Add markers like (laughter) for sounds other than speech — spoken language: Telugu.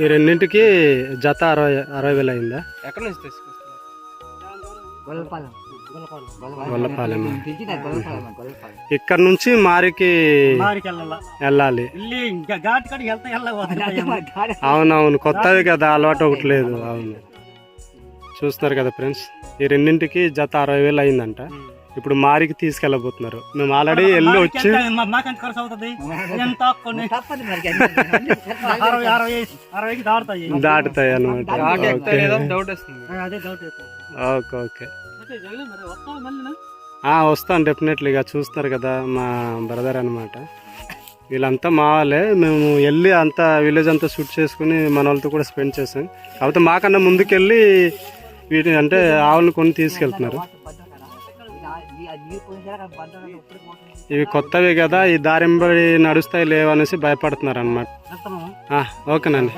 ఈ రెండింటికి జత అరవై అరవై వేలు అయిందా? ఎక్కడి నుంచి ఇక్కడ నుంచి మారికి మారికి వెళ్ళాల? అవునవును కొత్తది కదా అలవాటు ఒకటి లేదు అవును. చూస్తున్నారు కదా ఫ్రెండ్స్ ఈ రెండింటికి జత అరవై వేలు అయిందంట. ఇప్పుడు మారికి తీసుకెళ్ళబోతున్నారు. మేము ఆల్రెడీ వెళ్ళి వచ్చి మాకంత ఖర్చు అవుతుంది? ఎంత (laughs) దాటుతాయి. అనమాట ఓకే ఎక్కుతాయి డౌట్ వస్తుంది. అదే డౌట్ ఓకే ఓకే. మరి వస్తాం మళ్ళీ ఆ, వస్తాను డెఫినెట్లీగా చూస్తున్నారు కదా మా బ్రదర్ అనమాట వీళ్ళంతా మా వాళ్ళే. మేము వెళ్ళి అంతా విలేజ్ అంతా షూట్ చేసుకుని మన వాళ్ళతో కూడా స్పెండ్ చేసాం. కాకపోతే మాకన్నా ముందుకెళ్ళి వీటిని అంటే ఆవులను కొని తీసుకెళ్తున్నారు. ఇవి కొత్తవి కదా ఈ దారింబడి నడుస్తాయి లేవనేసి భయపడుతున్నారు అనమాట ఓకేనండి.